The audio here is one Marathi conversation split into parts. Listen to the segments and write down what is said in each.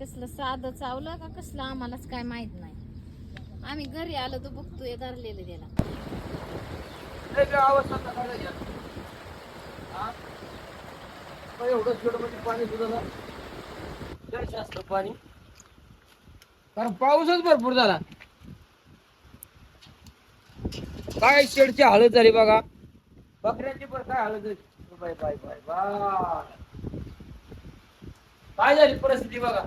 कसलं साधं चावलं का कसलं आम्हालाच काय माहीत नाही. आम्ही घरी आलो तर बघतोय धरलेलं त्याला. लय काय आता पाणी सुद्धा पाणी. कारण पाऊसच भरपूर झाला. काय शेडची हळद झाली बघा. बकऱ्यांची पण काय हळद झाली. Bye bye bye bye. काय झाली परिस्थिती बघा.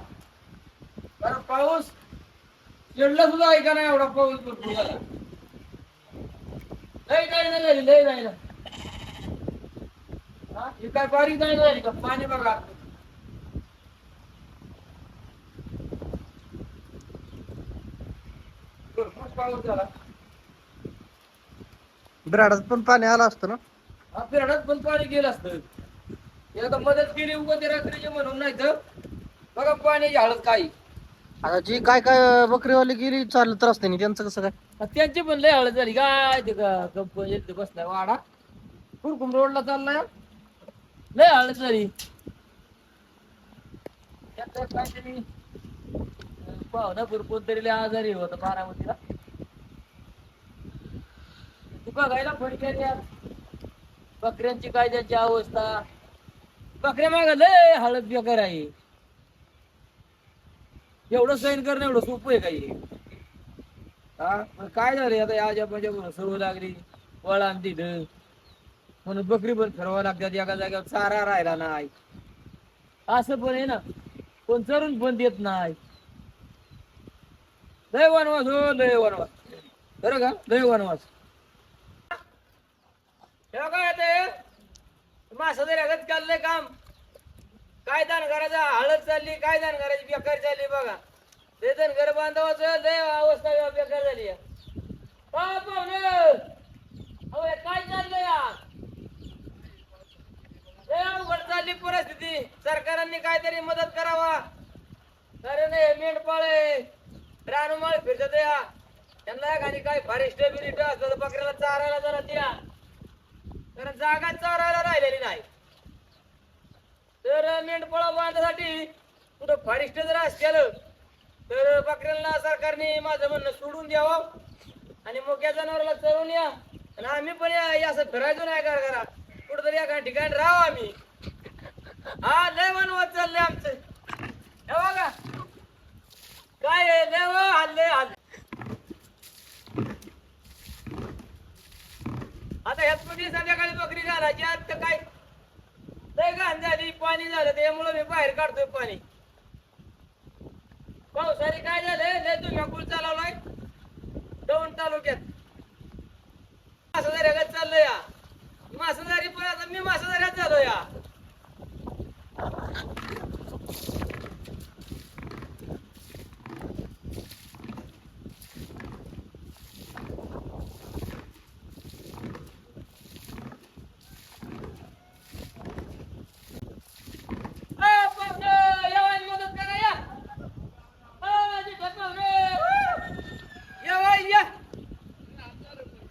कारण पाऊस शेडला सुद्धा ऐका नाही एवढा पाऊस भरपूर झाला? लय नाही ना झाली लय नाही ना हा? काय बारीक नाही झाली का? पाणी बघा भरपूर पाऊस झाला. बिराडात पण पाणी आलं असतं ना? हा पण पाणी गेलं असतं. एकदा मदत केली उगं ते रात्रीचे म्हणून नाही तर बघा पाण्याची हळद काही. आता जी काय काय बकरीवाली गेली त्रास नाही त्यांचं कसं काय? त्यांची पण लय हळद झाली. काय ते का कंपनी बसलाय वाडा. कुरकुम रोडला चाललाय. लय हळद झाली. त्यात काहीतरी अं, पाहुणा भरपूर तरी लय आजारी होता बारामतीला. तू बघायला फडक्या बकऱ्यांची काय त्यांची अवस्था? बकऱ्या माग लय हळद बेकार आहे. एवढं सैन करणं एवढं सोपं आहे काही. हा? पण काय झालं आता या माझ्या सर्व लागली? वळा तिथं म्हणून बकरी पण ठरवावं लागतात एका जागेवर चारा राहिला नाही. असं पण आहे ना. कोण चरून पण देत नाही. लय वनवास हो लय वनवास. बरं का? लय वनवास. काय ते मासा जरी चाललंय काम. काय दान करायचं हळद चालली काय दान करायची बेकार चालली बघा. ते घर बांधवाचं लय अवस्था बेकार झाली काय चाललंय या लय अवघड चालली परिस्थिती. सरकारांनी काहीतरी मदत करावा. कारण हे मेंढपाळ रानुमाळ फिरतात या. त्यांना खाली काय फारिस्ट बिरिस्ट असलं बकऱ्याला चारायला जरा द्या. कारण जागा चारायला राहिलेली नाही. तर मेंढपाळा बांधण्यासाठी कुठं फारिष्ट जर असलेलं तर बकऱ्यांना सरकारने माझं म्हणणं सोडून द्यावं. आणि मोक्या जनावराला चरून या. आणि आम्ही पण या असं फिरायचो नाही का घरा कुठंतरी एका ठिकाणी राहावं आम्ही. हा लय वनवास चाललंय आमचं. हे बघा. काय देव लय हल्ले हल्ले. आता ह्याच मध्ये संध्याकाळी बकरी घालायची. आता काय पाणी झालं त्यामुळं मी बाहेर काढतोय पाणी. पावसाने काय झालंय? लय तुम्ही पूल चालवलाय. दौंड तालुक्यात. मासादाऱ्याकडे चाललोय या मासादारी पण आता मी मासादाऱ्यात झालो या अ, पाहुणे, या आणि मदत करा या. अ, जिथं पाहुणे, वू. या बाई, या.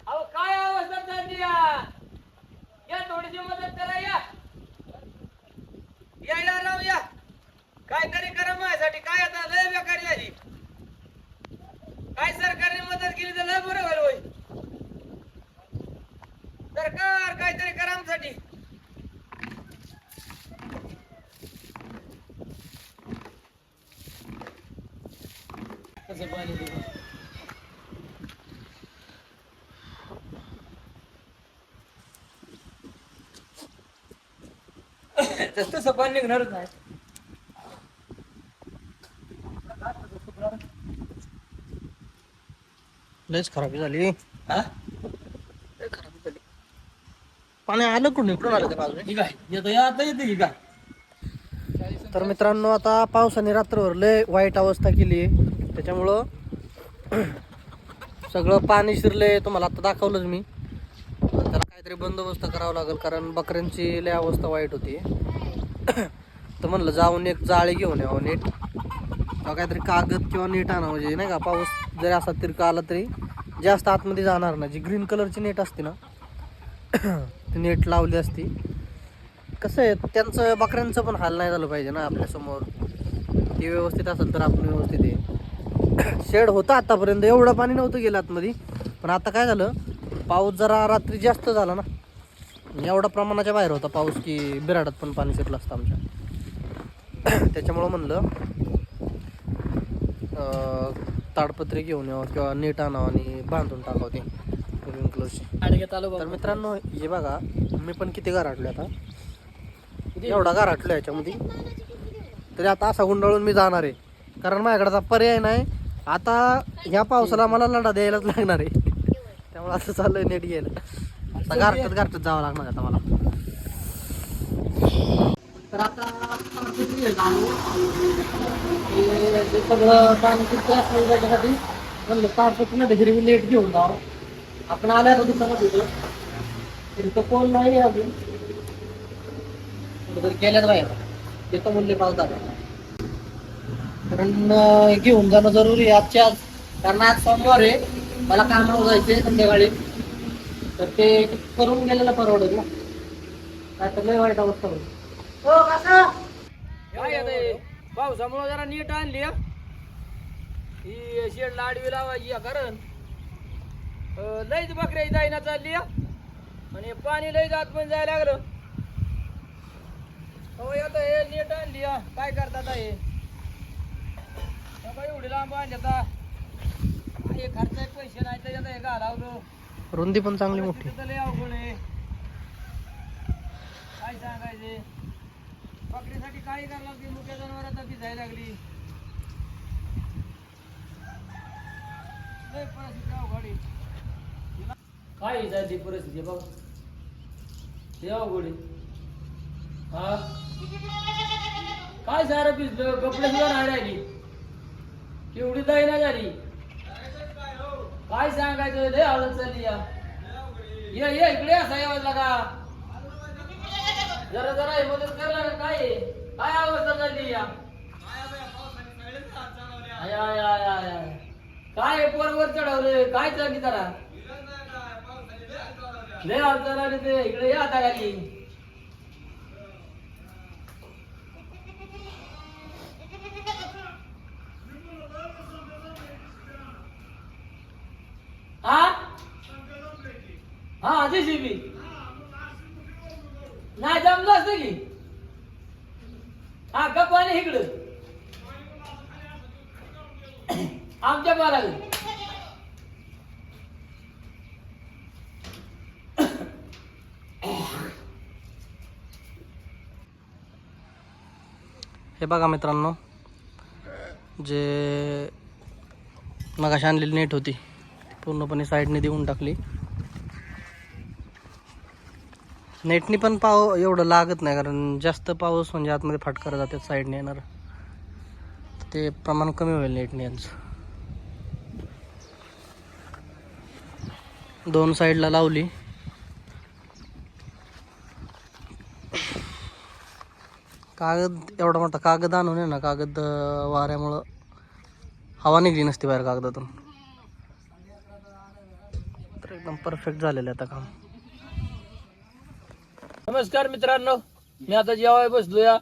अहो काय अवस्था चालली या या थोडीशी मदत करा या यायला राव या काहीतरी करा माझ्यासाठी काय आता लय बेकारी झाली काय सरकारने मदत केली तर लय बरं होईल होय सरकार काहीतरी करा आमच्यासाठी कसं पाणी? तसं निघणारच नाही. लयच खराबी झाली. हा? लय खराबी झाली पाणी आलं कुठून? इकडून आलं ठीक आहे येतो या आता येते की तर मित्रांनो आता पावसाने रात्रभर लय वाईट अवस्था केली. आहे त्याच्यामुळं सगळं पाणी शिरले तुम्हाला आता दाखवलंच मी. त्याला काहीतरी बंदोबस्त करावा लागेल कारण बकऱ्यांची लय अवस्था वाईट होती. तर म्हणलं जाऊन एक जाळी घेऊन यावं नीट. किंवा काहीतरी कागद किंवा नीट आणा म्हणजे नाही का? पाऊस जरी असा तिरका आला तरी जास्त आतमध्ये जाणार नाही. जी ग्रीन कलरची नेट असते ना नेट लावली असती. कसं आहे त्यांचं बकऱ्यांचं पण हाल नाही झालं पाहिजे ना आपल्यासमोर ते व्यवस्थित असेल तर आपण व्यवस्थित आहे. शेड होतं आतापर्यंत एवढं पाणी नव्हतं गेलं आतमध्ये. पण आता काय झालं पाऊस जरा रात्री जास्त झाला ना. एवढा प्रमाणाच्या बाहेर होता पाऊस की बिराडात पण पाणी शिरलं असतं आमच्या. त्याच्यामुळं म्हणलं ताडपत्रे ताडपत्री घेऊन यावं किंवा नीट आणावं आणि बांधून टाकावं ते ग्रीन क्लोजची अडग्यात आलो तर मित्रांनो हे बघा मी पण किती गारटलो आता. एवढा गारटलो याच्यामध्ये. तरी आता असा गुंडाळून मी जाणार आहे. कारण माझ्याकडे आता पर्याय नाही. आता ह्या पावसाला मला लढा द्यायलाच लागणार आहे. त्यामुळे असं चाललंय नेट घ्यायला. आता गारटत गारटत जावं लागणार आता मला. तर आता सगळं पाणी किती असलं त्याच्यासाठी? म्हणलं तारपतीमध्ये हिरवी लेट घेऊन जावं. आपण आल्या तर दुकानात होतो. तिथं कोण नाही अजून. कुठेतरी गेल्यात बाहेर. तिथं म्हणले पावतात कारण अं, घेऊन जाणं जरुरी आहे. आजच्या आज कारण आज सोमवार आहे. मला कामावर जायचे संध्याकाळी. तर ते करून गेलेलं परवडेल ना. काय तर लय वाईट अवस्था होईल. हो काका काय आता? पावसामुळं जरा नीट आणली हं. ही शेडला आडवी लावायची कारण. लईच बकऱ्याची जाईना चालली. आणि पाणी लई जात पण जायला लागलं. हो आता हे नीट आणली. काय करतात हे? एवढी लांब आणली आता. हे खर्च पैसे नाही त्याच्यात हे घालावलं. रुंदी पण चांगली मोठी. तर लई अवघड आहे. काय सांगायचे? बकरीसाठी काय करायला लागते मुख्य जनावर आता भिजायला लागली. लय परिस्थिती अवघड आहे. काय झाली परिस्थिती? बघ. ते अवघड हा? काय सारं पिसलं कपडे सुद्धा नाही राहिली. केवढी दैना झाली. काय सांगायचं? लय आवडत चालली या. ये ये इकडे असा यावं का? जरा जरा हे मदत करला ना काय आहे? काय अवस्था झाली या? आय, आय, आय, आय, आय. काय पोरवर चढवलं काय चालली जरा? लय अवतार आली ते इकडे या आता खाली हा हा जेसीबी नाही जमलं असतं की. हा का पाणी इकडं. आमच्या बाला हे बघा मित्रांनो जे मगाशी आणलेली नेट होती पूर्णपणे साईडने देऊन टाकली. नेटनी पण पाव एवढं लागत नाही कारण जास्त पाऊस म्हणजे आतमध्ये फाटकर जातात साईडने येणार. ते प्रमाण कमी होईल नेटने यांचं. दोन साईडला लावली. कागद एवढा मोठा कागद आणून आहे ना कागद वाऱ्यामुळं हवा निघली नसती बाहेर कागदातून. तर एकदम परफेक्ट झालेलं आहे आता काम. नमस्कार मित्रांनो मी आता जेवाय बसलो या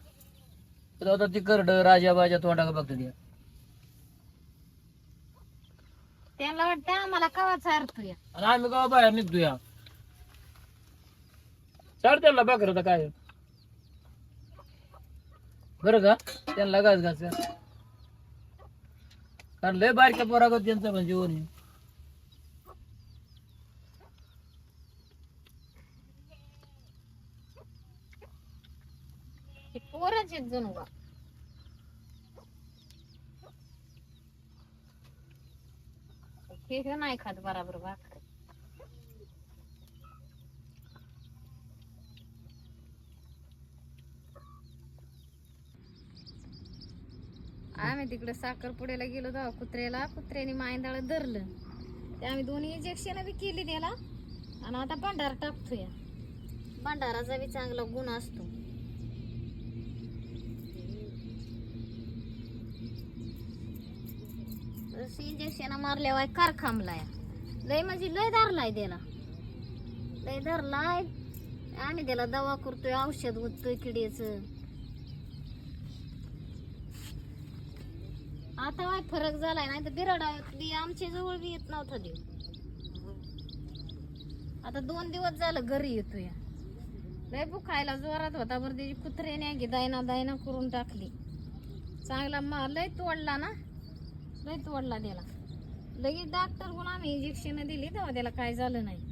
तर आता ती करड राजा बाजा तोंडा बघतो त्या त्यांना वाटतं आम्हाला कवाचा अर्थ या आणि आम्ही गावा बाहेर निघतो या चार त्यांना बकर होता काय? बरं का? त्यांना घास घास कारण लय बारक्या पोरागत त्यांचं पण जीवन आहे पोरच आहेत जणू हे नाही खात बराबर भाकर आम्ही तिकडं साखरपुड्याला गेलो तेव्हा कुत्र्याला कुत्र्याने मायंदाळ धरलं. ते आम्ही दोन्ही इंजेक्शन बी केली त्याला. आणि आता भंडारा टाकतोय. भंडाराचा बी चांगला गुण असतो. इंजेक्शन मारल्यावर कार खांबलाय. लय म्हणजे लय धरलाय त्याला. लय धरलाय. आम्ही त्याला दवा करतोय औषध ओततोय किडीच. आता काय फरक झालाय नाही तर बिराडा बी आमच्या जवळ बी येत नव्हता देव. आता दोन दिवस झालं घरी येतो या लय खायला जोरात होता बरं त्याची कुत्र्याने गी दायना दायना करून टाकली. चांगला मा लय तोडला ना? लय तोडला त्याला. लगेच डॉक्टर कोण आम्ही इंजेक्शन दिली तेव्हा त्याला काय झालं नाही.